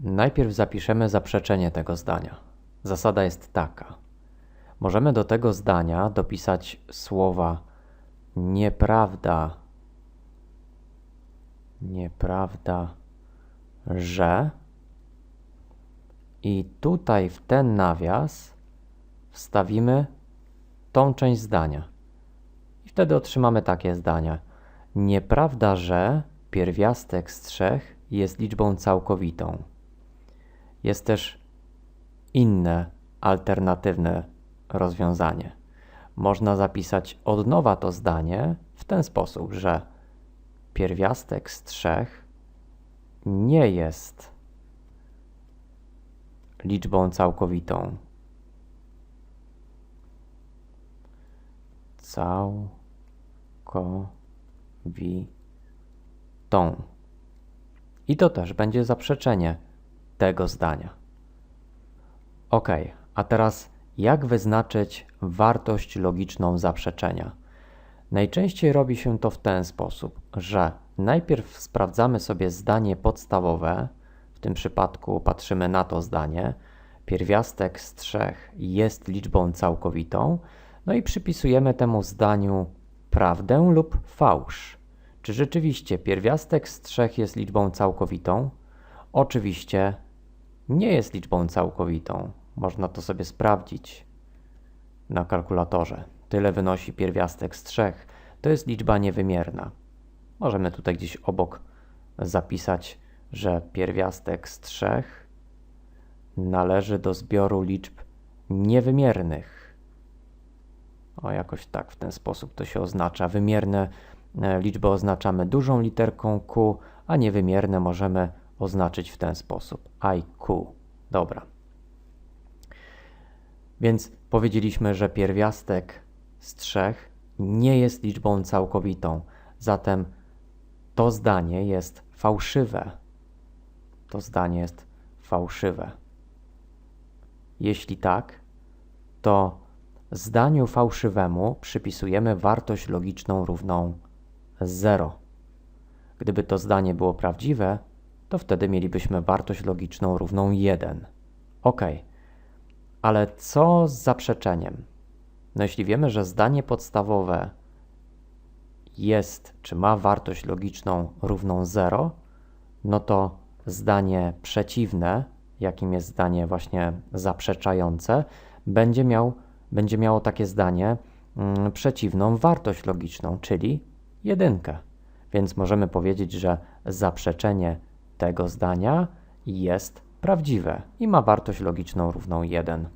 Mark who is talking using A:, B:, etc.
A: Najpierw zapiszemy zaprzeczenie tego zdania. Zasada jest taka. Możemy do tego zdania dopisać słowa nieprawda, nieprawda, że i tutaj w ten nawias wstawimy tą część zdania. I wtedy otrzymamy takie zdania. Nieprawda, że pierwiastek z trzech jest liczbą całkowitą. Jest też inne, alternatywne rozwiązanie. Można zapisać od nowa to zdanie w ten sposób, że pierwiastek z trzech nie jest liczbą całkowitą. Całkowitą. I to też będzie zaprzeczenie tego zdania. Ok, a teraz jak wyznaczyć wartość logiczną zaprzeczenia? Najczęściej robi się to w ten sposób, że najpierw sprawdzamy sobie zdanie podstawowe, w tym przypadku patrzymy na to zdanie, pierwiastek z trzech jest liczbą całkowitą, no i przypisujemy temu zdaniu prawdę lub fałsz. Czy rzeczywiście pierwiastek z trzech jest liczbą całkowitą? Oczywiście nie jest liczbą całkowitą. Można to sobie sprawdzić na kalkulatorze. Tyle wynosi pierwiastek z trzech. To jest liczba niewymierna. Możemy tutaj gdzieś obok zapisać, że pierwiastek z trzech należy do zbioru liczb niewymiernych. O, jakoś tak w ten sposób to się oznacza. Wymierne e, liczby oznaczamy dużą literką Q, a niewymierne możemy oznaczyć w ten sposób. IQ. Dobra. Więc powiedzieliśmy, że pierwiastek z trzech nie jest liczbą całkowitą. Zatem to zdanie jest fałszywe. To zdanie jest fałszywe. Jeśli tak, to zdaniu fałszywemu przypisujemy wartość logiczną równą 0. Gdyby to zdanie było prawdziwe, to wtedy mielibyśmy wartość logiczną równą 1. Ok, ale co z zaprzeczeniem? No jeśli wiemy, że zdanie podstawowe jest, czy ma wartość logiczną równą 0, no to zdanie przeciwne, jakim jest zdanie właśnie zaprzeczające, będzie, miał, będzie miało takie zdanie mm, przeciwną wartość logiczną, czyli jedynkę. Więc możemy powiedzieć, że zaprzeczenie tego zdania jest prawdziwe i ma wartość logiczną równą 1.